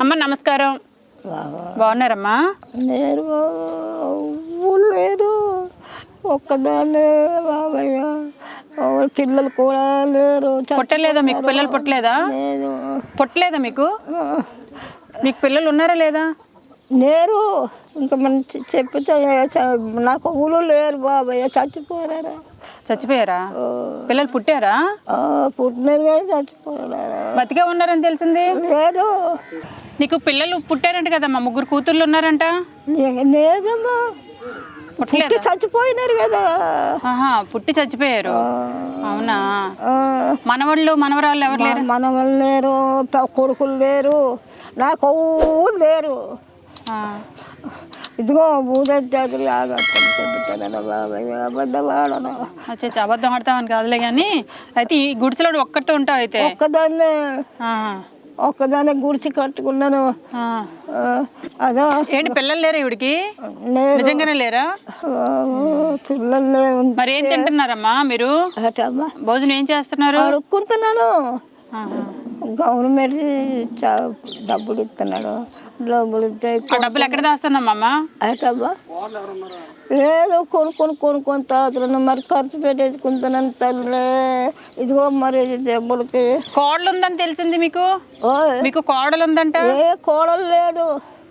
అమ్మ నమస్కారం. బాగున్నారమ్మా? ఊళ్ళు లేరు. ఒక్కదాన్నే బాబయ్య పిల్లలు కూడా లేరు. పుట్టలేదా మీకు? పిల్లలు పుట్టలేదా? లేదు పుట్టలేదా మీకు? మీకు పిల్లలు ఉన్నారా లేదా? లేరు. ఇంకా మంచి చెప్తే చ- నాకు ఊళ్ళు లేరు బాబయ్య. చచ్చిపోయారా? చచ్చిపోయారా? పిల్లలు పుట్టారా? పుట్టినారు కానీ చచ్చిపోయారా బతికే ఉన్నారని తెలిసింది? లేదు. నీకు పిల్లలు పుట్టారంట కదమ్మా ముగ్గురు కూతుర్లు ఉన్నారంట? లేదమ్మా పుట్టి చచ్చిపోయినారు కదా. పుట్టి చచ్చిపోయారు. అవునా? మనవాళ్ళు మనవరాళ్ళు ఎవరు లేరు? మా మనవలు లేరు కొడుకులు లేరు నాకు లేరు. ఇదిగో భూదేవి జాతర అచ్చా అబద్ధం ఆడతామని కాదులే కానీ అయితే ఈ గుడిసెలో ఒక్కరితో ఉంటావు అయితే? ఒక్కదాన్నే. ఒక్కదాన్నే గుడిచి కట్టుకున్నాను. అదో. ఏంటి పిల్లలు లేరా ఇవిడికి నిజంగానే లేరా? పిల్లలు లేరు. మరి ఏం తింటున్నారమ్మా మీరు? భోజనం ఏం చేస్తున్నారు? అడుక్కుంటున్నాను. గవర్నమెంట్ చా- డబ్బులు ఇస్తున్నాడు. డబ్బులు డబ్బులు ఎక్కడ దాస్తున్నామ్మా అటమ్మా. లేదు కొనుక్కొని కొనుక్కొని తాగుతున్నాను మరి ఖర్చు పెట్టేసుకుంటున్నాను తల్లి ఇదిగో మరి దెబ్బలకి. కోడలు ఉందని తెలిసింది మీకు? మీకు కోడలు ఉందంట ఏ కోడలు లేదు.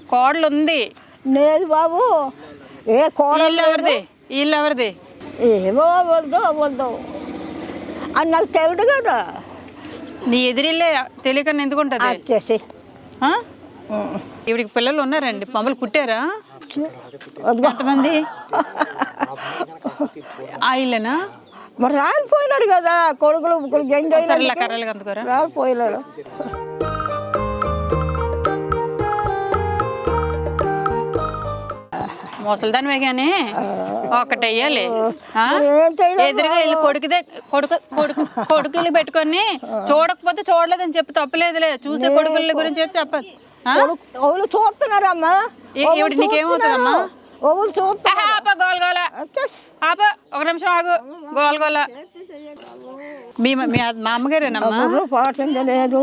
కోడలు ఉంది లేదు బాబు. ఏ కోడలు ఎవరిది? వీళ్ళు ఎవరిది? ఏమో వద్దు వద్దు. అని నాకు తెలుడు కదా. నీ ఎదిరిల్లే తెలియక ఎందుకుంటది? ఈవిడికి పిల్లలు ఉన్నారండి. మమ్మల్ని పుట్టారా వద్దుగో ఎంతమంది? ఆ ఇల్లేనా మరి రాలిపోయినారు కదా కొడుకులు కొడుకు ఎంజాయ్ సరేలే కర్రలుగా అందుకోరా రాలిపోయినారు ముసలిదానివే కానీ ఒకటి వెయ్యాలి ఆ? మరి ఏం చేయడం ఎదురుగా వెళ్ళి కొడుకుదే కొడుకు కొడుకు కొడుకులు పెట్టుకొని చూడకపోతే చూడలేదని చెప్పి తప్పలేదులే. చూసే కొడుకుల గురించి చెప్పదు ఎవరు చూస్తున్నారమ్మా నీకేమవుతుందమ్మా ఎవరు చూస్తా ఆప ఆప ఒక నిమిషం ఆగు. గోల గోల. మీ మీ మా అమ్మగారేనమ్మా? పాటించలేదు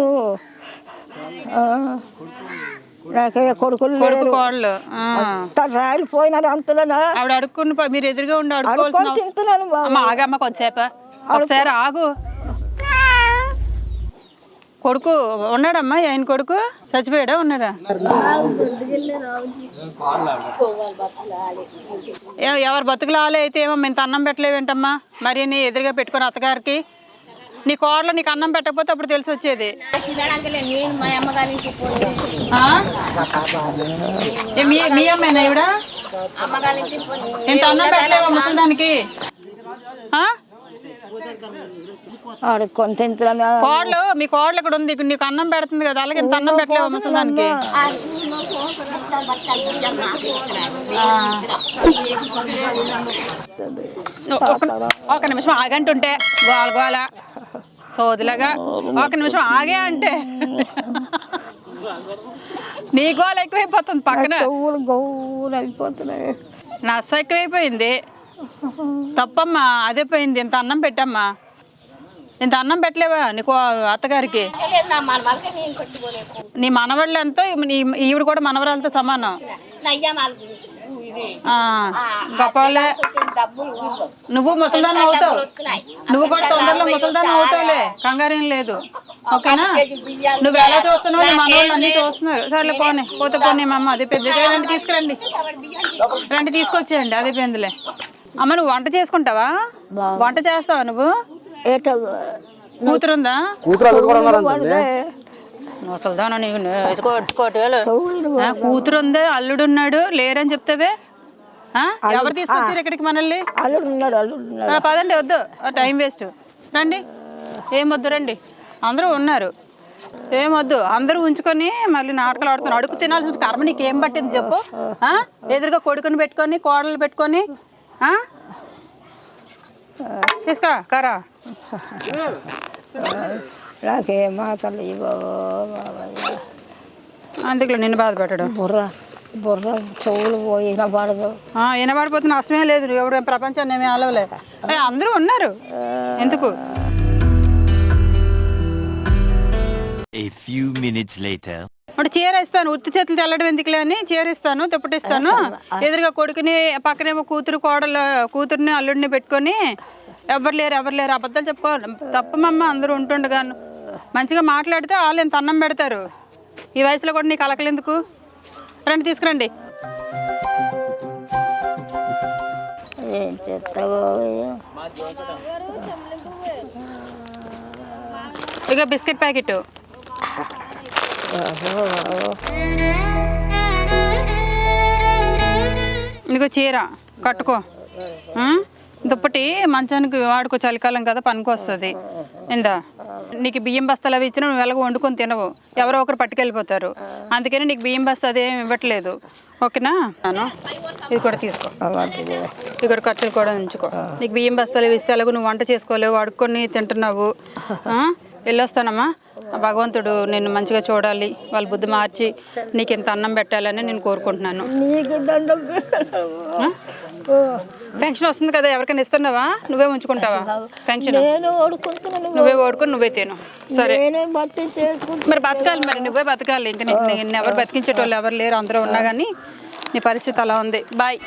నాకే కొడుకులు కొడుకు ఆ. అంతా రాలిపోయినారు అంతలోనా? ఆవిడ అడుక్కుని పో- మీరు ఎదురుగా ఉండి అడుక్కోవాల్సిన తింటున్నాను బాబు. అమ్మ ఆగమ్మ కొద్దిసేపు ఒకసారి ఆగు. కొడుకు ఉన్నాడమ్మా? ఆయన కొడుకు చచ్చిపోయాడా? ఉన్నాడా ఎ- ఎవరు బతుకులు ఆలే అయితే ఏమో మేము అన్నం పెట్టలేవేంటమ్మా? మరి నీ ఎదురుగా పెట్టుకొని అత్తగారికి. నీ కోడలు నీకు అన్నం పెట్టకపోతే అప్పుడు తెలిసి వచ్చేది. మీ అమ్మేనా ఈవిడ? ఇంత అన్నం పెట్టలేవా ముసలిదానికి? ఆ? ఆడుకొని తింటున్నాను కోడలు మీ కోడలు ఇక్కడ ఉంది నీకు అన్నం పెడుతుంది కదా అలాగే ఇంత అన్నం పెట్టలేవా ముసలిదానికి ఒక- ఒక నిమిషం ఆగంటుంటే గోల గోల. సోదులాగా ఒక నిమిషం ఆగే అంటే. నీ గోల ఎక్కువైపోతుంది పక్కన. చెవులు గౌలు అయిపోతున్నాయి. నచ్చ ఎక్కువైపోయింది. తప్పమ్మా అదే పోయింది. ఇంత అన్నం పెట్టమ్మా. ఇంత అన్నం పెట్టలేవా నీకు అత్తగారికి? నీ మనవాళ్ళు ఎంతో నీ ఈవిడ కూడా మనవరాలతో సమానం. గొప్పవాళ్ళే. నువ్వు ముసల్దాన్ అవుతావు. నువ్వు కూడా తొందరలో ముసల్దాన్ అవుతావులే. కంగారేం లేదు. ఓకేనా? నువ్వు ఎలా చూస్తున్నావు నీ మనవాళ్ళు అన్ని చూస్తున్నారు. సర్లే పోనీ. పోతే పోనీ మా అమ్మ అదే పెద్ద రండి తీసుకురండి. రండి తీసుకొచ్చేయండి. అదే పెందులే. అమ్మ నువ్వు వంట చేసుకుంటావా? వంట చేస్తావా నువ్వు? కూతురుందా? ముసల్దానా నీకు చెవులు కూతురు ఉంది అల్లుడు ఉన్నాడు లేరని చెప్తావే? ఆ? ఎవరు తీసుకొచ్చారు ఇక్కడికి మనల్ని? అల్లుడు ఉన్నాడు అల్లుడు ఉన్నాడు ఆ, పదండి వద్దు. Time waste. రండి. ఏం వద్దు రండి. అందరూ ఉన్నారు. ఏం వద్దు. అందరూ ఉంచుకొని మళ్ళీ నాటకాలు ఆడుతున్నారు. అడుగు తినాల్సిన కర్మ నీకు ఏం పట్టింది చెప్పు? ఆ? ఎదురుగా కొడుకుని పెట్టుకొని కోడలు పెట్టుకొని ఆ? తీసుకో కరా. నాకే మాటలు అందుకులో నిన్ను బాధ పెట్టడం. బుర్ర బుర్ర చెవులు పోయి వినపడదు ఆ, వినబడిపోతున్న నష్టమే లేదు నువ్వు ఎవడు ప్రపంచాన్ని ఏమీ ఆలవలే. ఏ, అందరూ ఉన్నారు. ఎందుకు? A few minutes later. ఇప్పుడు చీర ఇస్తాను ఉత్తి చేతులు తెల్లడం ఎందుకులే అని చీర ఇస్తాను దుప్పటిస్తాను. ఎదురుగా కొడుకుని పక్కనేమో కూతురు కోడలు కూతుర్ని అల్లుడిని పెట్టుకొని ఎవరు లేరు ఎవరు లేరు. అబద్ధాలు చెప్పుకో తప్పమమ్మ అందరూ ఉంటుండగాను. మంచిగా మాట్లాడితే వాళ్ళు ఎంత అన్నం పెడతారు? ఈ వయసులో కూడా నీకు అలకలేందుకు రండి తీసుకురండి. ఏం. ఇక బిస్కెట్ ప్యాకెట్. ఇదిగో చీర కట్టుకో. దుప్పటి మంచానికి వాడుకో చలికాలం కదా పనికి వస్తుంది. ఇందా? నీకు బియ్యం బస్తాలు అవి ఇచ్చినా నువ్వు ఎలాగో వండుకొని తినవు. ఎవరో ఒకరు పట్టుకెళ్ళిపోతారు. అందుకని నీకు బియ్యం బస్తా అదేం ఇవ్వట్లేదు. ఓకేనా? ఇది కూడా తీసుకో. ఇక్కడ కట్టెలు కూడా ఉంచుకో. నీకు బియ్యం బస్తాలు ఇస్తే ఎలాగో నువ్వు వంట చేసుకోలేవు వాడుకొని తింటున్నావు. వెళ్ళొస్తానమ్మా. భగవంతుడు నిన్ను మంచిగా చూడాలి వాళ్ళ బుద్ధి మార్చి నీకు ఇంత అన్నం పెట్టాలని నేను కోరుకుంటున్నాను. పెన్షన్ వస్తుంది కదా ఎవరికైనా ఇస్తున్నావా? నువ్వే ఉంచుకుంటావా? పెన్షన్ నేను నువ్వే ఓడుకొని నువ్వే తిను. సరే. నేనే మరి బతకాలి మరి నువ్వే బతకాలి. ఇంకా నిన్ను ఎవరు బతికించేటోళ్ళు ఎవరు లేరు అందరూ ఉన్నా కానీ నీ పరిస్థితి అలా ఉంది. బాయ్